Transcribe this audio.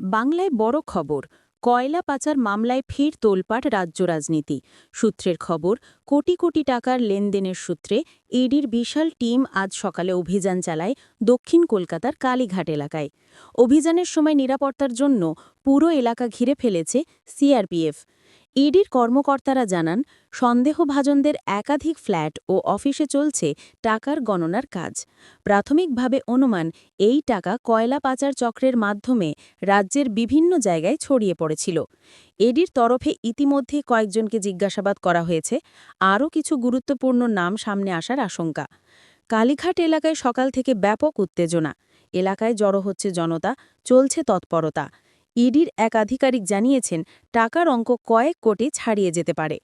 বাংলায় বড় খবর, কয়লা পাচার মামলায় ফের তোলপাট রাজ্য রাজনীতি। সূত্রের খবর, কোটি কোটি টাকার লেনদেনের সূত্রে ইডির বিশাল টিম আজ সকালে অভিযান চালায় দক্ষিণ কলকাতার কালীঘাট এলাকায়। অভিযানের সময় নিরাপত্তার জন্য পুরো এলাকা ঘিরে ফেলেছে সিআরপিএফ। ইডির কর্মকর্তারা জানান, সন্দেহভাজনদের একাধিক ফ্ল্যাট ও অফিসে চলছে টাকার গণনার কাজ। প্রাথমিকভাবে অনুমান, এই টাকা কয়লা পাচার চক্রের মাধ্যমে রাজ্যের বিভিন্ন জায়গায় ছড়িয়ে পড়েছিল। এডির তরফে ইতিমধ্যে কয়েকজনকে জিজ্ঞাসাবাদ করা হয়েছে। আরও কিছু গুরুত্বপূর্ণ নাম সামনে আসার আশঙ্কা। কালীঘাট এলাকায় সকাল থেকে ব্যাপক উত্তেজনা। এলাকায় জড়ো হচ্ছে জনতা, চলছে তৎপরতা। ইডির এক আধিকারিক জানিয়েছেন টাকার অঙ্ক কয়েক কোটি ছাড়িয়ে যেতে পারে।